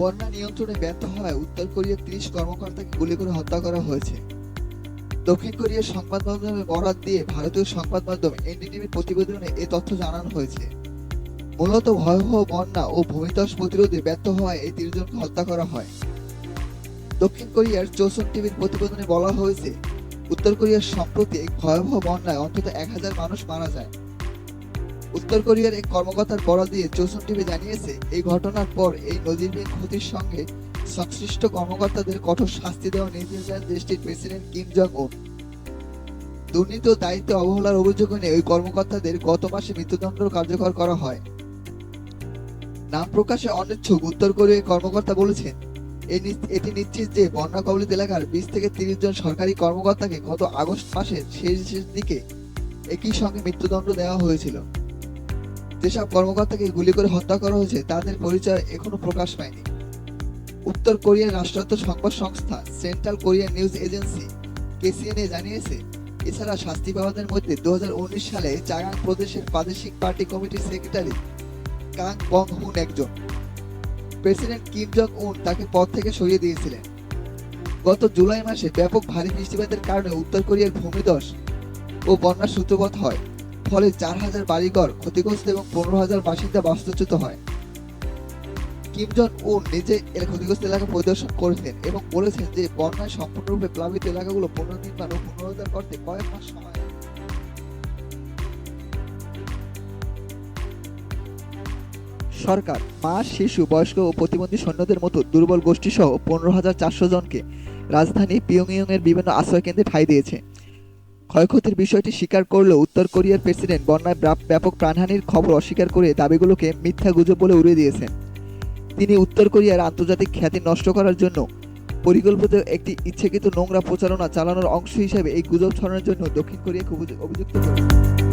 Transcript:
বন্যা নিয়ন্ত্রণে ব্যর্থ হওয়ায় উত্তর কোরিয়ার ত্রিশ কর্মকর্তাকে গুলি করে হত্যা করা হয়েছে। দক্ষিণ কোরিয়ার সংবাদ মাধ্যমে বরাত দিয়ে ভারতীয় সংবাদ মাধ্যম এনডিটিভির প্রতিবেদনে এ তথ্য জানানো হয়েছে। মূলত ভয়াবহ বন্যা ও ভূমিধস প্রতিরোধে ব্যর্থ হওয়ায় এই তিনজনকে হত্যা করা হয়। দক্ষিণ কোরিয়ার চৌসন টিভির প্রতিবেদনে বলা হয়েছে, উত্তর কোরিয়ার সম্প্রতি এক ভয়াবহ বন্যায় অন্তত এক হাজার মানুষ মারা যায়। উত্তর কোরিয়ার এক কর্মকর্তার বরাত দিয়ে চৌসন টিভি জানিয়েছে, এই ঘটনার পর এই নজিরবিহীন ক্ষতির সঙ্গে সংশ্লিষ্ট কর্মকর্তাদের কঠোর শাস্তি দেওয়া নির্দেশ দেন দেশটির প্রেসিডেন্ট কিম জং উন দুর্নীতি দায়িত্বে অবহেলার অভিযোগ এনে ওই কর্মকর্তাদের গত মাসে মৃত্যুদণ্ড কার্যকর করা হয়। নাম প্রকাশে অনিচ্ছুক, উত্তর কোরিয়ার কর্মকর্তা বলেছেন এটি নিশ্চিত যে বন্যা কবলিত এলাকার বিশ থেকে তিরিশ জন সরকারি কর্মকর্তাকে গত আগস্ট মাসের শেষ শেষ দিকে একই সঙ্গে মৃত্যুদণ্ড দেওয়া হয়েছিল। যেসব কর্মকর্তাকে গুলি করে হত্যা করা হয়েছে, তাদের পরিচয় এখনও প্রকাশ পায়নি। উত্তর কোরিয়ার রাষ্ট্রায়ত্ত সংবাদ সংস্থা Central Korean News Agency, KCNA, জানিয়েছে, এছাড়া শাস্তি পাওয়াদের মধ্যে দু হাজার উনিশ সালে চাগাং প্রদেশের প্রাদেশিক পার্টি কমিটির সেক্রেটারি কাং বং হুন একজন। প্রেসিডেন্ট কিম জং উন তাকে পদ থেকে সরিয়ে দিয়েছিলেন। গত জুলাই মাসে ব্যাপক ভারী বৃষ্টিপাতের কারণে উত্তর কোরিয়ার ভূমিধস ও বন্যার সূত্রপাত হয়। ফলে চার হাজার বাড়িঘর ক্ষতিগ্রস্ত এবং পনেরো হাজার বাসিন্দা বাস্তুচ্যুত হয়। কিম জন নিজে এর ক্ষতিগ্রস্ত এলাকা পরিদর্শন করেছেন এবং বলেছেন যে, বন্যায় সম্পূর্ণরূপে প্লাবিত এলাকাগুলো পুনর্নির্মাণ ও পুনরুদ্ধার করতে কয়েক মাস সময় সরকার, মা, শিশু, বয়স্ক ও প্রতিবন্ধী সৈন্যদের মতো দুর্বল গোষ্ঠী সহ পনেরো হাজার চারশো জনকে রাজধানী পিয়ংইয়ং এর বিভিন্ন আশ্রয়কেন্দ্রে ঠাঁই দিয়েছে। ক্ষয়ক্ষতির বিষয়টি স্বীকার করলেও উত্তর কোরিয়ার প্রেসিডেন্ট বন্যায় ব্যাপক প্রাণহানির খবর অস্বীকার করে দাবিগুলোকে মিথ্যা গুজব বলে উড়িয়ে দিয়েছেন। তিনি উত্তর কোরিয়ার আন্তর্জাতিক খ্যাতি নষ্ট করার জন্য পরিকল্পিত একটি ইচ্ছাকৃত নোংরা প্রচারণা চালানোর অংশ হিসেবে এই গুজব ছড়ানোর জন্য দক্ষিণ কোরিয়াকে অভিযুক্ত করেছেন।